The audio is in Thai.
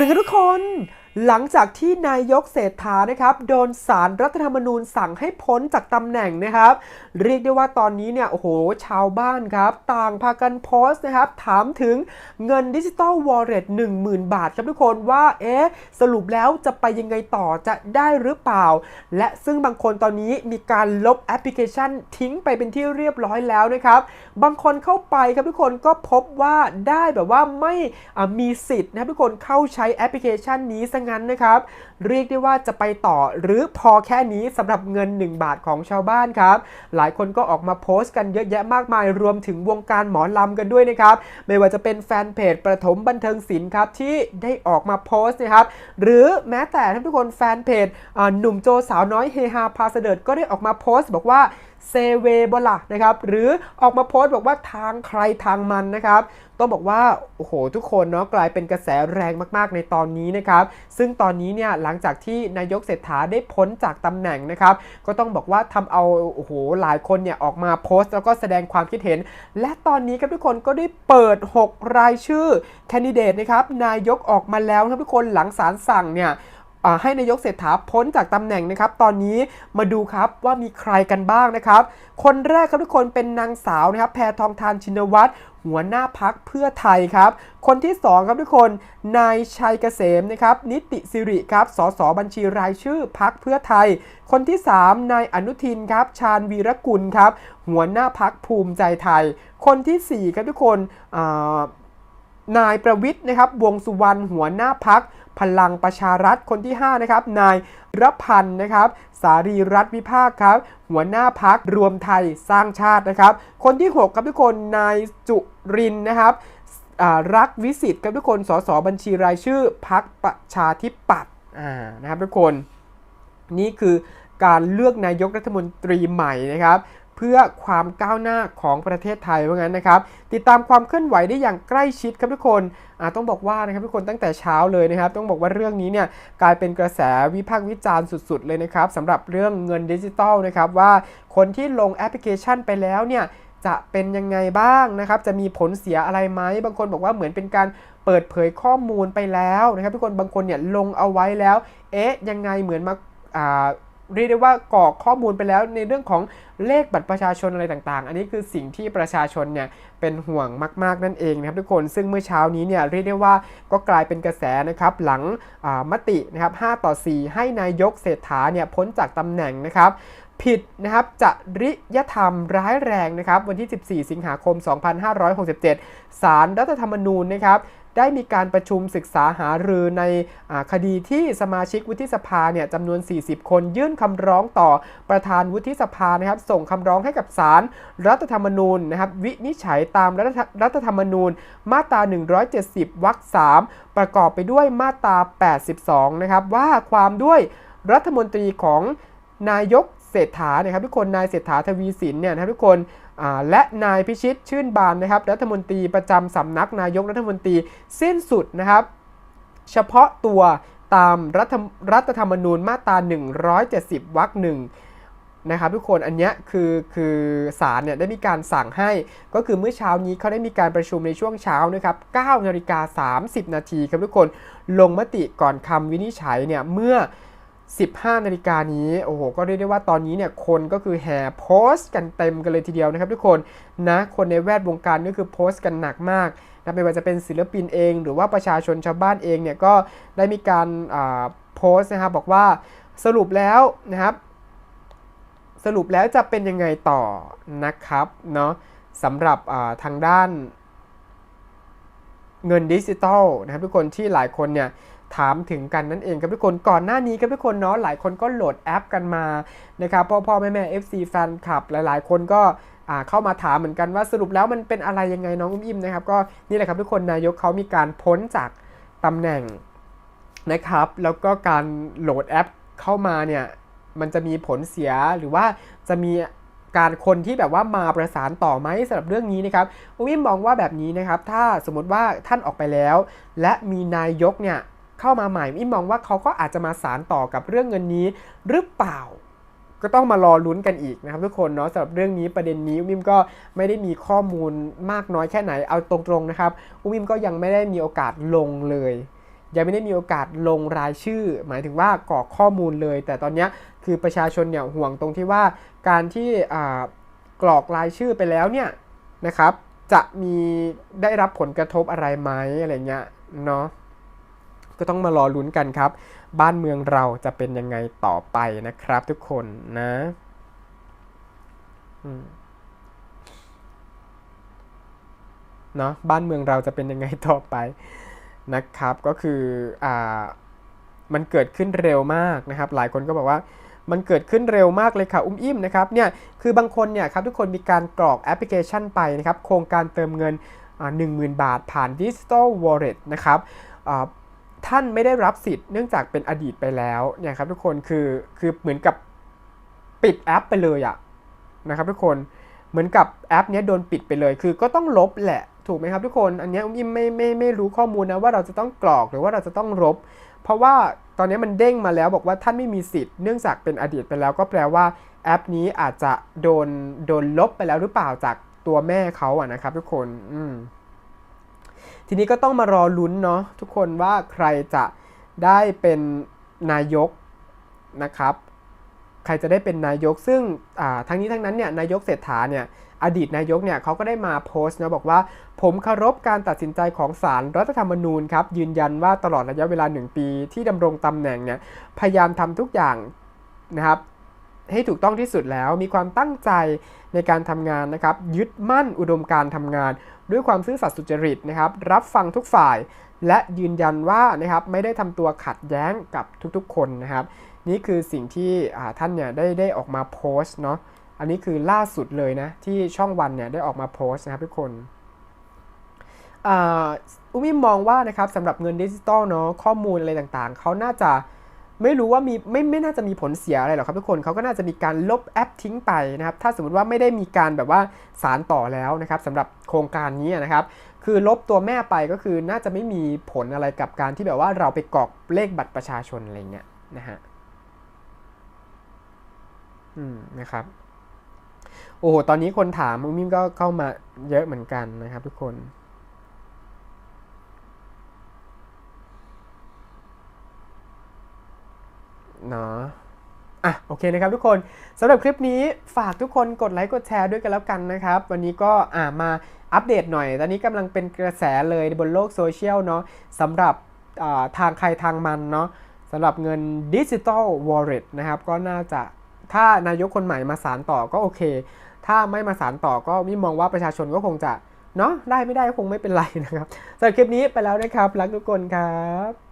ดึงกันทุกคน หลังจากที่นายกเศรษฐานะครับโดนสารรัฐธรรมนูญสั่งให้พ้นจากตำแหน่งนะครับ เรียกได้ว่าตอนนี้เนี่ยโอ้โหชาวบ้านครับ ต่างพากันโพสต์นะครับ ถามถึงเงินดิจิตอลวอลเล็ต10,000บาทครับทุกคนว่า เอ๊ะ สรุปแล้วจะไปยังไงต่อจะได้หรือเปล่า และซึ่งบางคนตอนนี้มีการลบแอปพลิเคชันทิ้งไปเป็นที่เรียบร้อยแล้วนะครับ บางคนเข้าไปครับทุกคนก็พบว่าได้แบบว่าไม่มีสิทธิ์นะครับทุกคนเข้าใช้แอปพลิเคชันนี้ซะงั้นนะครับ เรียกได้ว่าจะไปต่อหรือพอแค่นี้สำหรับเงิน 1 บาทของชาวบ้านครับ หลายคนก็ออกมาโพสต์กันเยอะแยะมากมายรวมถึงวงการหมอลำกันด้วยนะครับ ไม่ว่าจะเป็นแฟนเพจประถมบันเทิงศิลป์ครับที่ได้ออกมาโพสต์นะครับ หรือแม้แต่ท่านทุกคนแฟนเพจหนุ่มโจสาวน้อยเฮฮาพาเสดิร์ดก็ได้ออกมาโพสต์ บอกว่า เซเวบล่ะนะครับหรือออกมาโพสต์บอกว่าทางใครทางมันนะครับต้องบอกว่าโอ้โหทุกคนเนาะกลายเป็นกระแสแรงมากๆในตอนนี้นะครับซึ่งตอนนี้เนี่ยหลังจากที่นายกเศรษฐาได้พ้นจากตำแหน่งนะครับก็ต้องบอกว่าทำเอาโอ้โหหลายคนเนี่ยออกมาโพสต์ แล้วก็แสดงความคิดเห็น และตอนนี้ครับทุกคนก็ได้เปิด 6 รายชื่อแคนดิเดตนะครับนายกออกมาแล้วครับทุกคนหลังศาลสั่งเนี่ย ให้นายกเศรษฐาพ้นจากตำแหน่งนะครับ ตอนนี้มาดูครับว่ามีใครกันบ้างนะครับ คนแรกครับทุกคนเป็นนางสาวนะครับ แพทองทานชินวัตรหัวหน้าพักเพื่อไทยครับ คนที่สองครับทุกคน นายชัยเกษมนะครับ นิติสิริครับ สสบัญชีรายชื่อพักเพื่อไทย คนที่ 3 นายอนุทินครับ ชาญวีรกุลครับ หัวหน้าพักภูมิใจไทย คนทีสี่4ครับทุกคน นายประวิทย์นะครับ วงสุวรรณหัวหน้าพักพลังประชารัฐคนที่ 5 นะครับ นายรพันธ์นะครับ สารีรัฐวิภาคครับ หัวหน้าพักรวมไทยสร้างชาตินะครับ คนที่ 6 ครับทุกคน นายจุรินนะครับรักวิสิทธิ์ครับทุกคน สสบัญชีรายชื่อพักประชาธิปัตย์นะครับทุกคน นี่คือการเลือกนายกรัฐมนตรีใหม่นะครับ เพื่อความก้าวหน้าของประเทศไทยว่างั้นนะครับ ติดตามความเคลื่อนไหวได้อย่างใกล้ชิดครับทุกคนต้องบอกว่านะครับทุกคนตั้งแต่เช้าเลยนะครับ ต้องบอกว่าเรื่องนี้เนี่ยกลายเป็นกระแสวิพากษ์วิจารณ์สุดๆเลยนะครับสำหรับเรื่องเงินดิจิตอลนะครับว่าคนที่ลงแอปพลิเคชันไปแล้วเนี่ยจะเป็นยังไงบ้างนะครับ จะมีผลเสียอะไรไหม บางคนบอกว่าเหมือนเป็นการเปิดเผยข้อมูลไปแล้วนะครับทุกคน บางคนเนี่ยลงเอาไว้แล้ว เอ๊ะ ยังไงเหมือนมา เรียกได้ว่ากรอกข้อมูลไปแล้วในเรื่องของเลขบัตรประชาชนอะไรต่างๆ อันนี้คือสิ่งที่ประชาชนเนี่ยเป็นห่วงมาก ๆ นั่นเองนะครับทุกคน ซึ่งเมื่อเช้านี้เนี่ยเรียกได้ว่าก็กลายเป็นกระแสนะครับหลังมตินะครับ 5 ต่อ 4 ให้นายกเศรษฐาเนี่ยพ้นจากตำแหน่งนะครับผิดนะครับจริยธรรมร้ายแรงนะครับวันที่ 14 สิงหาคม 2567 สารรัฐธรรมนูญนะครับ ได้มีการประชุมศึกษาหารือในอคดีที่สมาชิกวุฒิสภาเนี่ยจำนวน 40 คน ยื่นคำร้องต่อประธานวุฒิสภานะครับ ส่งคำร้องให้กับศาลรัฐธรรมนูญนะครับ วินิจฉัยตามรัฐรฐธรรมนูญ มาตรา 170 วรรค 3 ประกอบไปด้วยมาตรา 82 นะครับ ว่าความด้วยรัฐมนตรีของนายกเศรษฐานะครับทุกคนนายเศรษฐาทวีสินเนี่ยนะครับทุกคน และนายพิชิตชื่นบานนะครับรัฐมนตรีประจำสำนักนายกรัฐมนตรีสิ้นสุดนะครับ เฉพาะตัวตามรัฐรัฐธรรมนูญมาตรา 170 วรรคหนึ่งนะครับทุกคนอันนี้คือคือศาลเนี่ยได้มีการสั่งให้ก็คือเมื่อเช้านี้เขาได้มีการประชุมในช่วงเช้านะครับ9นาฬิกา30 นาทีครับทุกคนลงมติก่อนคำวินิจฉัยเนี่ยเมื่อ 15 นาฬิกานี้โอ้โหก็เรียกได้ว่าตอนนี้เนี่ยคนก็คือแห่โพสต์กันเต็มกันเลยทีเดียวนะครับทุกคนนะคนในแวดวงการก็คือโพสต์กันหนักมากนะไม่ว่าจะเป็นศิลปินเอง หรือว่าประชาชนชาวบ้านเองเนี่ยก็ได้มีการอ่าโพสต์นะครับบอกว่าสรุปแล้วนะครับ สรุปแล้วจะเป็นยังไงต่อนะครับเนาะสำหรับอ่าทางด้าน เงินดิจิตอลนะครับทุกคนที่หลายคนเนี่ยถามถึงกันนั่นเองครับทุกคนก่อนหน้านี้ครับทุกคนเนาะหลายคนก็โหลดแอปกันมานะครับพ่อพ่อแม่แม่ FC แฟนคลับ หลาย ๆ คนก็เข้ามาถามเหมือนกันว่าสรุปแล้วมันเป็นอะไรยังไงน้องอุ้มอิ่มนะครับก็นี่แหละครับทุกคนนายกเขามีการพ้นจากตำแหน่งนะครับแล้วก็การโหลดแอปเข้ามาเนี่ยมันจะมีผลเสียหรือว่าจะมี การคนที่แบบว่ามาประสานต่อไหมสำหรับเรื่องนี้นะครับอุ้มมมองว่าแบบนี้นะครับ ถ้าสมมติว่าท่านออกไปแล้ว และมีนายกเนี่ยเข้ามาใหม่อิมมองว่าเขาก็อาจจะมาสารต่อกับเรื่องเงินนี้หรือเปล่าก็ต้องมารอลุ้นกันอีกนะครับทุกคนเนาะสำหรับเรื่องนี้ประเด็นนี้อุมิมก็ไม่ได้มีข้อมูลมากน้อยแค่ไหนเอาตรงๆนะครับอุมิมก็ยังไม่ได้มีโอกาสลงเลย ยังไม่ได้มีโอกาสลงรายชื่อ หมายถึงว่ากรอกข้อมูลเลย แต่ตอนนี้คือประชาชนเนี่ยห่วงตรงที่ว่าการที่กรอกรายชื่อไปแล้วเนี่ยนะครับ จะมีได้รับผลกระทบอะไรไหมอะไรเงี้ยเนาะก็ต้องมารอลุ้นกันครับ บ้านเมืองเราจะเป็นยังไงต่อไปนะครับทุกคนนะเนาะบ้านเมืองเราจะเป็นยังไงต่อไป นะครับก็คืออ่ามันเกิดขึ้นเร็วมากนะครับ หลายคนก็บอกว่ามันเกิดขึ้นเร็วมากเลยค่ะ อุ้มอิ่มนะครับเนี่ยคือบางคนเนี่ยครับทุกคนมีการกรอกแอปพลิเคชันไปนะครับโครงการเติมเงินหนึ่งหมื่นบาทผ่าน Digital Wallet นะครับท่านไม่ได้รับสิทธิ์เนื่องจากเป็นอดีตไปแล้วเนี่ยครับทุกคนคือคือเหมือนกับปิดแอปไปเลยอะนะครับทุกคนเหมือนกับแอปนี้โดนปิดไปเลย คือก็ต้องลบแหละ ถูกไหมครับทุกคน อันนี้อุ้มอิ่มไม่ไม่ไม่รู้ข้อมูลนะว่าเราจะต้องกรอกหรือว่าเราจะต้องลบ เพราะว่าตอนนี้มันเด้งมาแล้วบอกว่าท่านไม่มีสิทธิ์เนื่องจากเป็นอดีตไปแล้วก็แปลว่าแอปนี้อาจจะโดนโดนลบไปแล้วหรือเปล่าจากตัวแม่เขาอะนะครับ ทุกคนอืมทีนี้ก็ต้องมารอลุ้นเนาะทุกคนว่าใครจะได้เป็นนายกนะครับ ใครจะได้เป็นนายกซึ่งทั้งนี้ทั้งนั้นเนี่ยนายกเศรษฐาเนี่ยอดีตนายกเนี่ยเขาก็ได้มาโพสต์นะบอกว่า ผมเคารพการตัดสินใจของศาลรรัฐธรรมนูญครับ ยืนยันว่าตลอดระยะเวลา 1 ปีที่ดำรงตำแหน่งเนี่ยพยายามทำทุกอย่างนะครับให้ถูกต้องที่สุดแล้วมีความตั้งใจในการทำงานนะครับ ยึดมั่นอุดมการทำงาน ด้วยความซื่อสัตย์สุจริตนะครับ รับฟังทุกฝ่าย และยืนยันว่านะครับไม่ได้ทำตัวขัดแย้งกับทุกๆคนนะครับ นี่คือสิ่งที่ท่านเนี่ยได้ได้ออกมาโพสต์เนาะ อันนี้คือล่าสุดเลยนะ ที่ช่องวันเนี่ยได้ออกมาโพสต์นะครับทุกคนอุ้มิมมองว่านะครับสำหรับเงินดิจิตอลเนาะข้อมูลอะไรต่างๆ เขาน่าจะไม่รู้ว่ามีไม่ไม่น่าจะมีผลเสียอะไรหรอกครับทุกคนเขาก็น่าจะมีการลบแอปทิ้งไปนะครับ ถ้าสมมติว่าไม่ได้มีการแบบว่าสารต่อแล้วนะครับสำหรับโครงการนี้นะครับ คือลบตัวแม่ไปก็คือน่าจะไม่มีผลอะไรกับการที่แบบว่าเราไปกรอกเลขบัตรประชาชนอะไรเงี้ยนะฮะอืมนะครับ โอ้โห ตอนนี้คนถามมุ้งมิ้มก็เข้ามาเยอะเหมือนกันนะครับ ทุกคนเนาะอะโอเคนะครับทุกคนสำหรับคลิปนี้ฝากทุกคนกดไลค์กดแชร์ด้วยกันแล้วกันนะครับ วันนี้ก็อ่ามาอัปเดตหน่อย ตอนนี้กำลังเป็นกระแสเลยบนโลกโซเชียลเนาะสำหรับทางใครทางมันเนาะสำหรับเงินดิจิตอลวอลเล็ตนะครับ ก็น่าจะ ถ้านายกคนใหม่มาสารต่อก็โอเค ถ้าไม่มาสารต่อก็มิมองว่าประชาชนก็คงจะเนาะได้ไม่ได้คงไม่เป็นไรนะครับสำหรับคลิปนี้ไปแล้วนะครับ รักทุกคนครับ